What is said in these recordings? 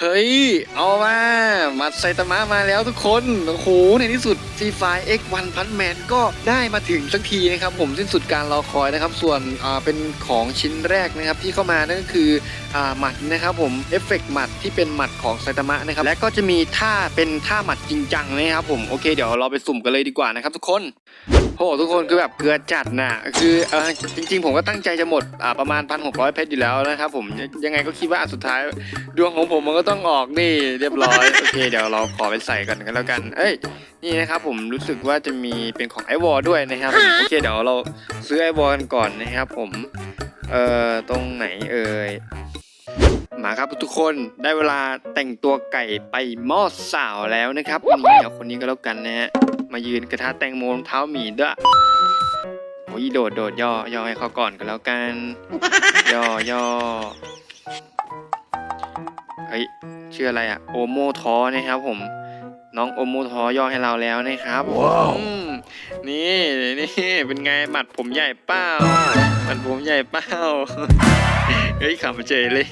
เฮ้ย เอามา มัดไซตามะมาแล้วทุกคน โอ้โห ในที่สุดซีไฟ X1 พันแมนก็ได้มาถึงสักทีนะครับผมสิ้นสุดการรอคอยนะครับ ส่วนเป็นของชิ้นแรกนะครับที่เข้ามานั่นก็คือหมัดนะครับผมเอฟเฟกต์หมัดที่เป็นหมัดของไซตามะนะครับและก็จะมีท่าเป็นท่าหมัดจริงจังนะครับผมโอเคเดี๋ยวเราไปสุ่มกันเลยดีกว่านะครับทุกคนโหทุกคนคือแบบเกลือจัดนะคือเออจริง ๆ ผมก็ตั้งใจจะหมดอ่าประมาณ 1,600 เพชรอยู่แล้วนะครับผมยังยังไงก็คิดว่าอันสุดท้ายดวงของผมมันก็ต้องออกนี่เรียบร้อยโอเคเดี๋ยวเราขอไปใส่กันกันแล้วกัน เอ้ยนี่นะครับผมรู้สึกว่าจะมีเป็นของไอวอลด้วยนะครับผมโอเคเดี๋ยวเราซื้อไอวอลกันก่อนนะครับ ผมเอ่อตรงไหนเอ่ยมาครับทุกคนได้เวลาแต่งตัวไก่ไปหม้อสาวแล้วนะครับนี่เดี๋ยวคนนี้ก็แล้วกันนะฮะมายืนกระทะแตงโมรองเท้าหมีด้วยโอ้ยโดดโดดย่อย่อให้เขาก่อนกันแล้วกัน ย่อย่อเฮ้ยชื่ออะไรอะโอโมทอนะครับผม น้องโอโมทอย่อให้เราแล้วนะครับอืมนี่นี่เป็นไงหมัดผมใหญ่เป้าหมัดผมใหญ่เป้าเฮ้ยขำเฉยเลย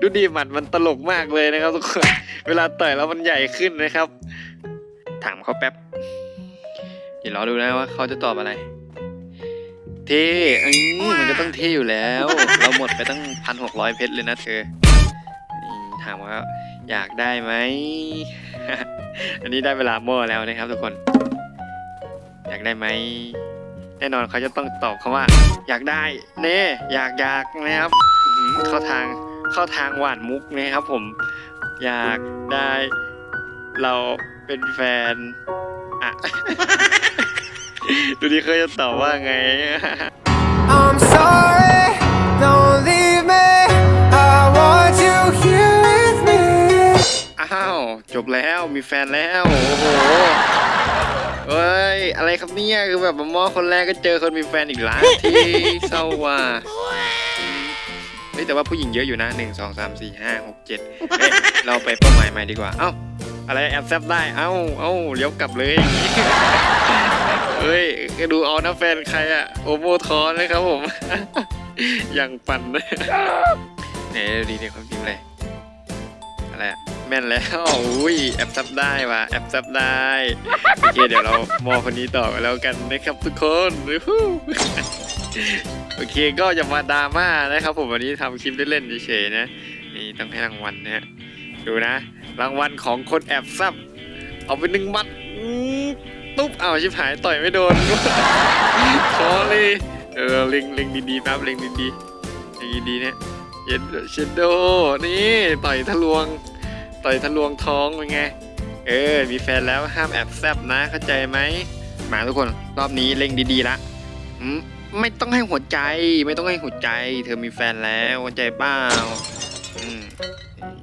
ดูดีหมัดมันตลกมากเลยนะครับทุกคนเวลาต่อยแล้วมันใหญ่ขึ้นนะครับ ถามเขาแป๊บเดี๋ยวรอดูนะว่าเขาจะตอบอะไร เท่อืมมันก็ต้องเท่อยู่แล้ว เราหมดไปตั้งพันหกร้อยเพชรเลยนะเธอนี่ถามว่าอยากได้ไหม อันนี้ได้เวลาโม่แล้วนะครับทุกคน อยากได้ไหมแน่นอนเขาจะต้องตอบคำว่า อยากได้เน่อยากอยากนะครับเข้าทางเข้าทางหวานมุกนะครับผม อยากได้ เราเป็นแฟนอะดูดิเคยจะตอบว่าไง I'm sorry, don't leave แล้ว มีแฟนแล้ว โอ้โหเอ้ย อะไรครับเนี่ย คือแบบมามอคนแรกก็เจอคนมีแฟนอีกแล้วที่เศร้าว่ะเฮ้ยแต่ว่าผู้หญิงเยอะอยู่นะหนึ่งสองสามสี่ห้าหกเจ็ดเฮ้ยเราไปเป้าหมายใหม่ดีกว่า เอ้า อะไรแอบแซบได้ เอ้า เอ้าเลี้ยวกลับเลยเฮ้ยดูเอานะแฟนใครอะโอโมทอนนะครับผม ยังปั่นเลยเนี่ยดีดีเขาพิมพ์เลยอะไรอะ แม่นแล้วอุ้ยแอบซับได้ว่ะแอบซับได้โอเคเดี๋ยวเรามอคนนี้ต่อกันแล้วกันนะครับทุกคนโอเคก็อย่ามาดราม่านะครับ ผมวันนี้ทำคลิปเล่นๆเฉยๆนะนี่ต้องให้รางวัลนะฮะดูนะ รางวัลของคนแอบซับเอาไปหนึ่งมัดตุ๊บเอาชิบหายต่อยไม่โดนขอเลยเออเล็งเล็งดีๆแป๊บเล็งดีๆเล็งดีๆเนี่ยเย็นเชนโดนี่ต่อยทะลวง ต่อยทะลวงท้องเป็นไง เออ มีแฟนแล้วห้ามแอบแซบนะเข้าใจไหมมาทุกคนรอบนี้เล็งดีๆละอืมไม่ต้องให้หัวใจ ไม่ต้องให้หัวใจ เธอมีแฟนแล้วหัวใจเปล่าอืม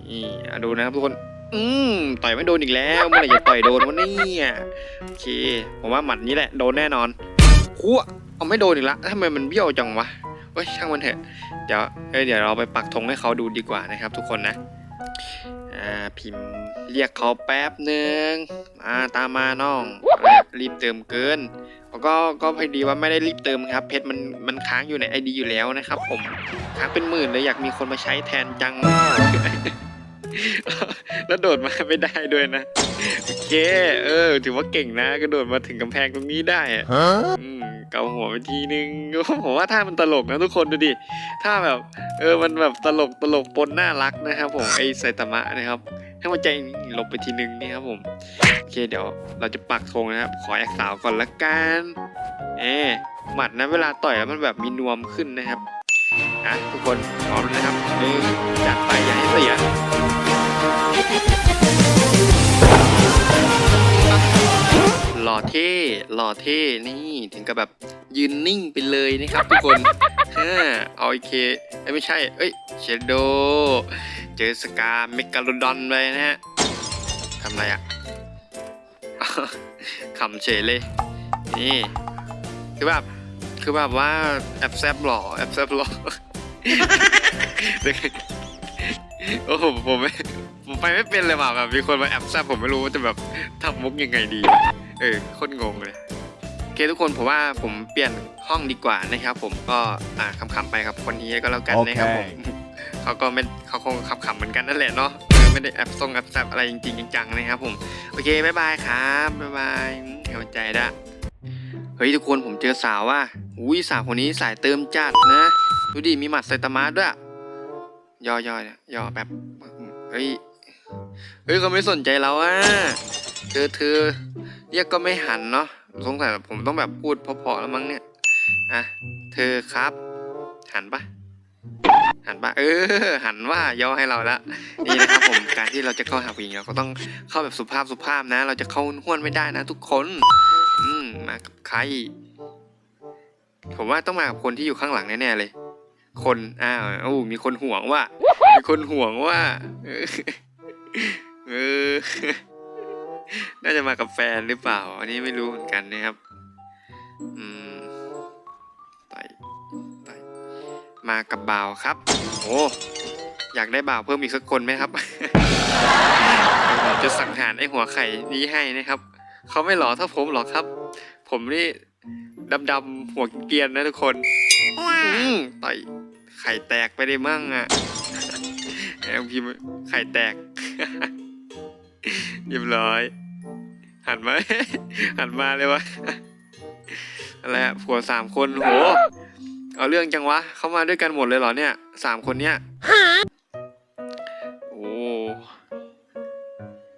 นี่อะดูนะครับทุกคน อืมต่อยไม่โดนอีกแล้วเมื่อไหร่จะต่อยโดนวะเนี่ยโอเค ผมว่าหมัดนี้แหละโดนแน่นอนหัวเอาไม่โดนอีกละทำไมมันเบี้ยวจังวะเฮ้ยช่างมันเถอะเดี๋ยวเอ้ยเดี๋ยวเราไปปักธงให้เขาดูดีกว่านะครับ ทุกคนนะ อ่าพิมพ์เรียกเขาแป๊บหนึ่งมาตามมาน้องรีบเติมเกินแล้วก็ก็พอดีว่าไม่ได้รีบเติมครับ เพชรมันมันค้างอยู่ในไอดีอยู่แล้วนะครับ ผมค้างเป็นหมื่นเลยอยากมีคนมาใช้แทนจังแล้วโดดมาไม่ได้ด้วยนะโอเคเออ ถือว่าเก่งนะกระโดดมาถึงกำแพงตรงนี้ได้อะ Huh? อืม เกาหัวไปทีนึงผมว่าท่ามันตลกนะทุกคนดูดิท่าแบบเออมันแบบตลกตลกปนน่ารักนะครับผมไอไซตามะนะครับให้หัวใจหลบไปทีนึงนี่ครับผมโอเคเดี๋ยวเราจะปักธงนะครับ ขอแอคสาวก่อนละกันเอหมัดนะเวลาต่อยมันแบบมีนวมขึ้นนะครับอะทุกคนพร้อมนะครับหนึ่งจัดไปอย่าให้เสีย หล่อเท่หล่อเท่นี่ถึงกับแบบยืนนิ่งไปเลยนะครับทุกคนเอาไอเคเอ้ไม่ใช่ เอ้ยเชโด เจอสกาเมกาโลดอนเลยนะฮะทำอะไรอะขำเฉยเลย นี่คือแบบคือแบบว่าแอบแซบหล่อแอบแซบหล่อโอ้โหผมไม่ผมไปไม่เป็นเลยว่ะแบบมีคนมาแอบแซบผมไม่รู้ว่าจะแบบทำมุกยังไงดี เออโคตรงงเลยโอเคทุกคนผมว่าผมเปลี่ยนห้องดีกว่านะครับ ผมก็อ่าขำๆไปครับคนนี้ก็แล้วกันนะครับผมเขาก็ไม่เขาคงขำๆเหมือนกันนั่นแหละเนาะเออไม่ได้แอปส่งแอปแซบอะไรจริงๆจังๆนะครับผมโอเคบายบายครับบายบายเข้าใจได้เฮ้ยทุกคนผมเจอสาวว่ะอุ้ยสาวคนนี้สายเติมจัดนะดูดิมีหมัดไซตามะด้วยย่อย่อเนี่ยย่อแบบเฮ้ยเฮ้ยเขาไม่สนใจเราอะเธอเธอ เรียกก็ไม่หันเนาะสงสัยผมต้องแบบพูดเพาะๆแล้วมั้งเนี่ยอะเธอครับ หันปะหันปะเออ หันว่าย่อให้เราละนี่นะครับผมการที่เราจะเข้าหาผู้หญิงเราก็ต้องเข้าแบบสุภาพสุภาพนะ เราจะเข้าห้วนไม่ได้นะ ทุกคน อืมมากับใคร ผมว่าต้องมากับคนที่อยู่ข้างหลังแน่ๆเลย คนอ้าวโอ้มีคนห่วงว่ามีคนห่วงว่า เออ น่าจะมากับแฟนหรือเปล่า อันนี้ไม่รู้เหมือนกันนะครับ อืมต่อยต่อยมากับบ่าวครับ โอ้อยากได้บ่าวเพิ่มอีกสักคนไหมครับ จะสังหารไอ้หัวไข่นี้ให้นะครับ เขาไม่หล่อเท่าผมหรอกครับ ผมนี่ดำๆหัวเกียนนะทุกคนอืมต่อยไข่แตกไปได้มั่งอะแอมพิมไข่แตก เรียบร้อย หันมา หันมาเลยวะอะไรอะผัวสามคนโหเอาเรื่องจังวะ เข้ามาด้วยกันหมดเลยเหรอเนี่ยสามคนเนี้ยโอ้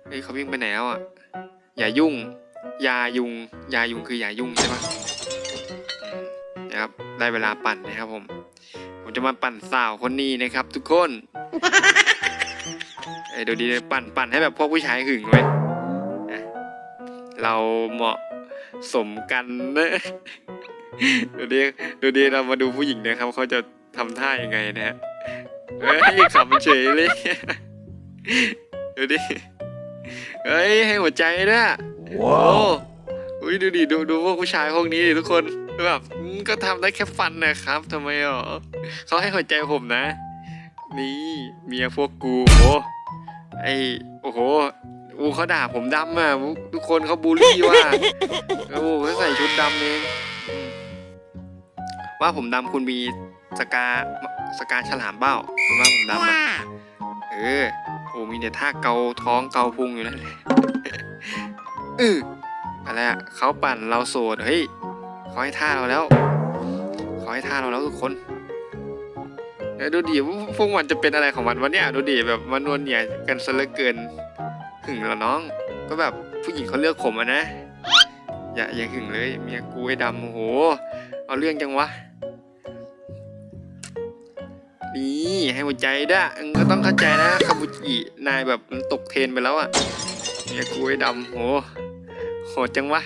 เฮ้ยเขาวิ่งไปไหนแล้วอะ อย่ายุ่ง ยายุง ยายุงคืออย่ายุ่งใช่ปะอืมนะครับ ได้เวลาปั่นนะครับผม ผมจะมาปั่นสาวคนนี้นะครับ ทุกคน ดูดีเลยปั่นปั่นให้แบบพวกผู้ชายหึงไว้นะเราเหมาะสมกันนะดูดีดูดีเรามาดูผู้หญิงนะครับเขาจะทำท่ายังไงนะฮะเฮ้ยขำเฉยเลยดูดิเฮ้ยให้หัวใจด้วยโอ้อุ้ยดูดิดูดูพวกผู้ชายพวกนี้ดิทุกคนแบบอืมก็ทำได้แค่ฟันนะครับทำไมอ๋อเขาให้หัวใจผมนะ นี่เมียพวกกูโอ้ ไอโอ้โหอูเขาด่าผมดำอะทุกคนเขาบูลลี่ว่าโอ้เขาใส่ชุดดำเองว่าผมดำคุณมีสกาสกาฉลามเบ้าคุณว่าผมดำอะเออโอ้มีแต่ท่าเกาท้องเกาพุงอยู่นั่นแหละเอออะไรอะเขาปั่นเราโสดเฮ้ยเขาให้ท่าเราแล้วเขาให้ท่าเราแล้วทุกคน เออดูดิว่าพวกมันจะเป็นอะไรของมันวะเนี่ยดูดิแบบมันนวลเหนียกันซะเหลือเกินหึงเหรอน้อง ก็แบบผู้หญิงเขาเลือกผมอะนะ อย่าอย่าหึงเลยเมียกูไอ้ดำโอ้โห เอาเรื่องจังวะนี่ให้หัวใจด้วยก็ต้องเข้าใจนะคาบุจินายแบบมันตกเทรนไปแล้วอะเมียกูไอ้ดำโหโหดจังวะ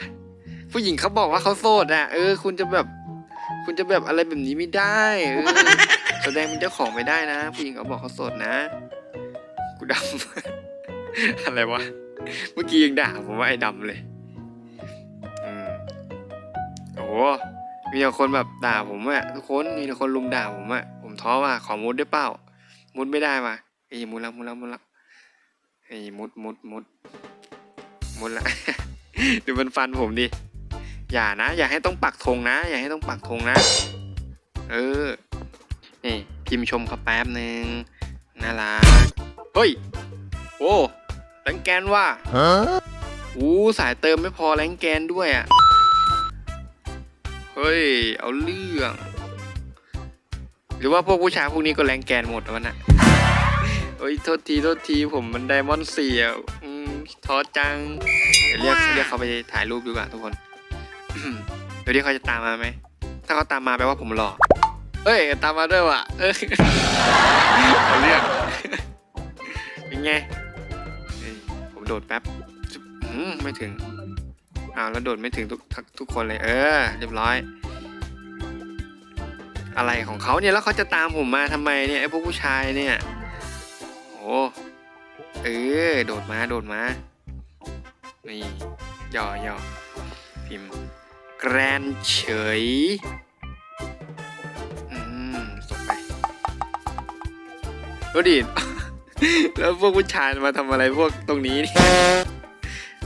ผู้หญิงเขาบอกว่าเขาโสดอะเออ คุณจะแบบ คุณจะแบบอะไรแบบนี้ไม่ได้เออแสดงเป็นเจ้าของไม่ได้นะ ผู้หญิงเขาบอกเขาโสดนะ กูดำ อะไรวะ เมื่อกี้ยังด่าผมว่าไอ้ดำเลย อืมโอ้โหมีแต่คนแบบด่าผมอะทุกคนมีแต่คนลุมด่าผมอะผมท้อว่ะขอมุดได้เปล่า มุดไม่ได้ว่ะเอ้ยมุดแล้วมุดแล้วมุดแล้วไอ้มุดมุดมุดมุดละดูมันฟันผมดิ อย่านะ อย่าให้ต้องปักธงนะ อย่าให้ต้องปักธงนะ เออ นี่พิมพ์ชมเขาแป๊บหนึ่งน่ารัก เฮ้ย โอ้แรงแกนว่า Huh? อู้สายเติมไม่พอแรงแกนด้วยอะ เฮ้ย เอาเรื่อง หรือว่าพวกผู้ชายพวกนี้ก็แรงแกนหมดวะน่ะเฮ้ยโทษทีโทษทีผมมันไดมอนด์สี่อะอืมท้อจังเดี๋ยวเรียกเรียกเขาไปถ่ายรูปดีกว่าทุกคน เดี๋ยวนี้เขาจะตามมาไหม ถ้าเขาตามมาแปลว่าผมหล่อเฮ้ย ตามมาด้วยว่ะ เออเอาเรียกเป็นไงเฮ้ยผมโดดแป๊บอืมไม่ถึง อ้าวแล้วโดดไม่ถึงทุกทุกทุกคนเลย เออ เรียบร้อย อะไรของเขาเนี่ยแล้วเขาจะตามผมมาทำไมเนี่ยไอ้พวกผู้ชายเนี่ยโอ้เออโดดมาโดดมา นี่ย่อย่อพิมพ์ แกรนเฉย อืมส่งไปดูดิ แล้วพวกผู้ชายมาทำอะไรพวกตรงนี้นี่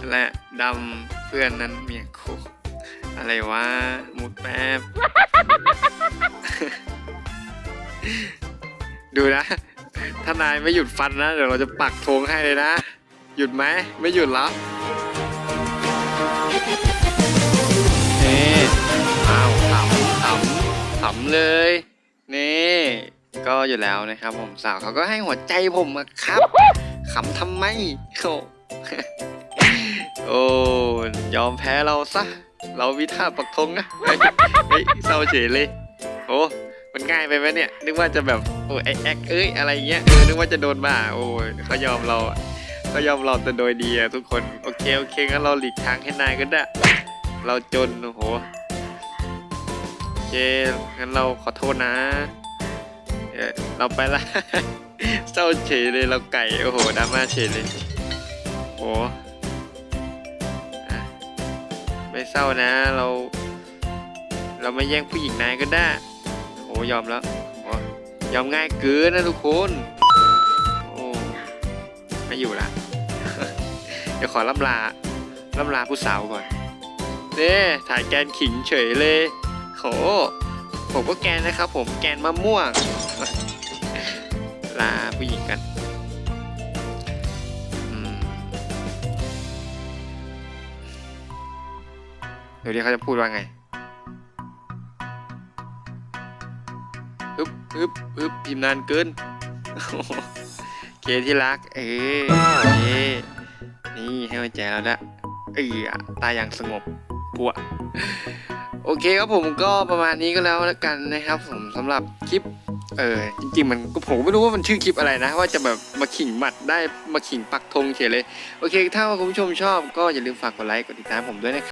และดำเพื่อนนั้นเมียกูอะไรวะ มุดแป๊บ ดูนะ ถ้านายไม่หยุดฟันนะ เดี๋ยวเราจะปักธงให้เลยนะ หยุดไหม ไม่หยุดเหรำขำเลย นี่ก็อยู่แล้วนะครับ ผมสาวเขาก็ให้หัวใจผมอะครับขำทำไมโอ้โอ้ยอมแพ้เราซะ เราวิท่าปักธงนะเฮ้ยเศร้าเฉยเลยโอ้มันง่ายไปไหมเนี่ย นึกว่าจะแบบโอ้ยไอแอกเอ้ยอะไรเงี้ยเออนึกว่าจะโดนบ้าโอ้ยเขายอมเราอเขายอมเราแต่โดยดีอะทุกคน โอเคโอเคงั้นเราหลีกทางให้นายก็ได้ เราจนโอ้โห งั้นเราขอโทษนะเออเราไปละ เศร้าเฉยเลยเราไก่ โอ้โหดราม่าเฉยเลย โอ้ไม่เศร้านะ เรา เราไม่แย่งผู้หญิงนายก็ได้ โอ้ยอมแล้วอยอมง่ายเกินนะทุกคน โอ้ ไม่อยู่ละเดี๋ยวขอล่ำลาล่ำลาผู้สาวก่อนเน่ถ่ายแกนขิงเฉยเลย โหผมก็แกนนะครับผมแกนมะม่วง ลาผู้หญิงกันเดี๋ยวนี้เขาจะพูดว่าไงฮึบฮึบฮึบพิมพ์นานเกินเคที่รัก เอ้ยเอนี่ให้หัวใจเราละเอ้ยตายอย่างสงบปัว โอเคครับผมก็ประมาณนี้ก็แล้วล้วกันนะครับผมสำหรับคลิปเออจริงๆมันก็ผมไม่รู้ว่ามันชื่อคลิปอะไรนะ ว่าจะแบบมาขิงหมัดได้มาขิงปักธงเฉยเลย โอเค ถ้าคุณผู้ชมชอบก็อย่าลืมฝากกดไลค์กดติดตามผมด้วยนะครับ